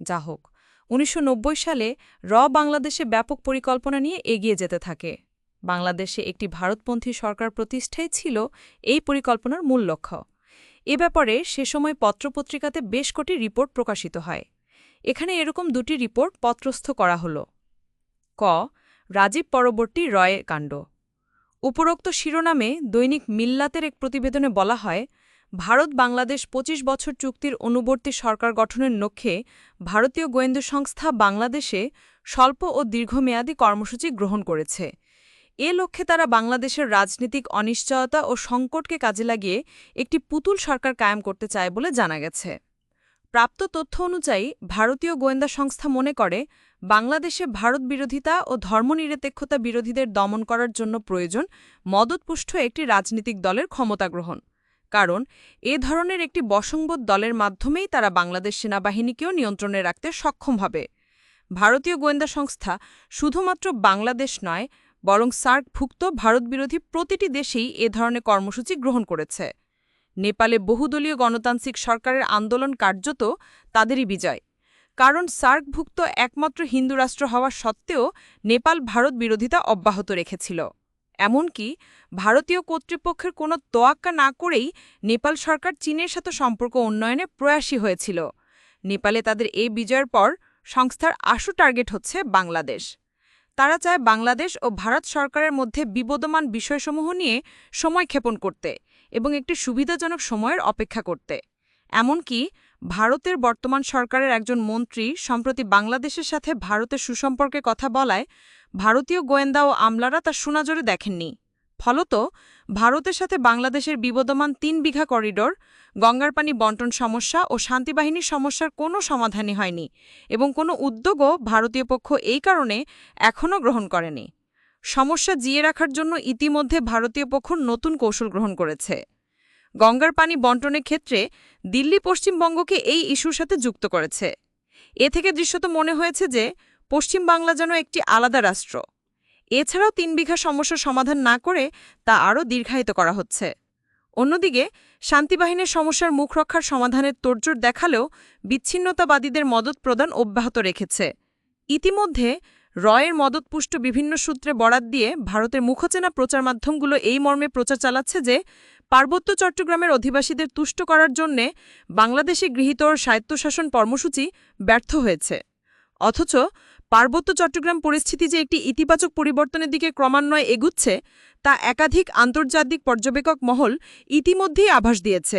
যা হোক, উনিশশো নব্বই সালে র বাংলাদেশে ব্যাপক পরিকল্পনা নিয়ে এগিয়ে যেতে থাকে। বাংলাদেশে একটি ভারতপন্থী সরকার প্রতিষ্ঠাই ছিল এই পরিকল্পনার মূল লক্ষ্য। এ ব্যাপারে সে সময় পত্রপত্রিকাতে বেশ কটি রিপোর্ট প্রকাশিত হয়। এখানে এরকম দুটি রিপোর্ট পত্রস্থ করা হল। ক, রাজীব পরবর্তী রয় কাণ্ড। উপরোক্ত শিরোনামে দৈনিক মিল্লাতের এক প্রতিবেদনে বলা হয় ভারত বাংলাদেশ ২৫ বছর চুক্তির অনুবর্তী সরকার গঠনের লক্ষ্যে ভারতীয় গোয়েন্দা সংস্থা বাংলাদেশে স্বল্প ও দীর্ঘমেয়াদী কর্মসূচি গ্রহণ করেছে। এ লক্ষ্যে তারা বাংলাদেশের রাজনৈতিক অনিশ্চয়তা ও সংকটকে কাজে লাগিয়ে একটি পুতুল সরকার কায়েম করতে চায় বলে জানা গেছে। প্রাপ্ত তথ্য অনুযায়ী, ভারতীয় গোয়েন্দা সংস্থা মনে করে, বাংলাদেশে ভারত বিরোধিতা ও ধর্মনিরপেক্ষতা বিরোধীদের দমন করার জন্য প্রয়োজন মদতপুষ্ট একটি রাজনৈতিক দলের ক্ষমতা গ্রহণ। কারণ, এ ধরনের একটি বসংবোধ দলের মাধ্যমেই তারা বাংলাদেশ সেনাবাহিনীকেও নিয়ন্ত্রণে রাখতে সক্ষম হবে। ভারতীয় গোয়েন্দা সংস্থা শুধুমাত্র বাংলাদেশ নয়, বরং সার্কভুক্ত ভারতবিরোধী প্রতিটি দেশেই এ ধরনের কর্মসূচি গ্রহণ করেছে। নেপালে বহুদলীয় গণতান্ত্রিক সরকারের আন্দোলন কার্যত তাদেরই বিজয়। কারণ, সার্কভুক্ত একমাত্র হিন্দু রাষ্ট্র হওয়া সত্ত্বেও নেপাল ভারত বিরোধিতা অব্যাহত রেখেছিল। এমনকি ভারতীয় কর্তৃপক্ষের কোনো তোয়াক্কা না করেই নেপাল সরকার চীনের সাথে সম্পর্ক উন্নয়নে প্রয়াসী হয়েছিল। নেপালে তাদের এই বিজয়ের পর সংস্থার আশু টার্গেট হচ্ছে বাংলাদেশ। তারা চায় বাংলাদেশ ও ভারত সরকারের মধ্যে বিবদমান বিষয়সমূহ নিয়ে সময় ক্ষেপণ করতে এবং একটি সুবিধাজনক সময়ের অপেক্ষা করতে। এমনকি ভারতের বর্তমান সরকারের একজন মন্ত্রী সম্প্রতি বাংলাদেশের সাথে ভারতের সুসম্পর্কে কথা বলায়, ভারতীয় গোয়েন্দা ও আমলারা তা সুনাজরে দেখেননি। ফলত, ভারতের সাথে বাংলাদেশের বিবদমান তিন বিঘা করিডোর, গঙ্গার পানি বন্টন সমস্যা ও শান্তিবাহিনীর সমস্যার কোনো সমাধানই হয়নি এবং কোনো উদ্যোগও ভারতীয় পক্ষ এই কারণে এখনও গ্রহণ করেনি। সমস্যা জিয়ে রাখার জন্য ইতিমধ্যে ভারতীয় পক্ষ নতুন কৌশল গ্রহণ করেছে। গঙ্গার পানি বন্টনের ক্ষেত্রে দিল্লি পশ্চিমবঙ্গকে এই ইস্যুর সাথে যুক্ত করেছে। এ থেকে দৃশ্যত মনে হয়েছে যে, পশ্চিম বাংলা যেন একটি আলাদা রাষ্ট্র। এছাড়াও তিন বিঘা সমস্যার সমাধান না করে তা আরও দীর্ঘায়িত করা হচ্ছে। অন্যদিকে শান্তিবাহিনীর সমস্যার মুখ রক্ষার সমাধানের তোড়জোড় দেখালেও বিচ্ছিন্নতাবাদীদের মদত প্রদান অব্যাহত রেখেছে। ইতিমধ্যে রয়ের মদতপুষ্ট বিভিন্ন সূত্রে বরাত দিয়ে ভারতের মুখচেনা প্রচার মাধ্যমগুলো এই মর্মে প্রচার চালাচ্ছে যে পার্বত্য চট্টগ্রামের অধিবাসীদের তুষ্ট করার জন্যে বাংলাদেশে গৃহীত স্বায়ত্তশাসন কর্মসূচি ব্যর্থ হয়েছে। অথচ পার্বত্য চট্টগ্রাম পরিস্থিতি যে একটি ইতিবাচক পরিবর্তনের দিকে ক্রমান্বয়ে এগুচ্ছে, তা একাধিক আন্তর্জাতিক পর্যবেক্ষক মহল ইতিমধ্যেই আভাস দিয়েছে।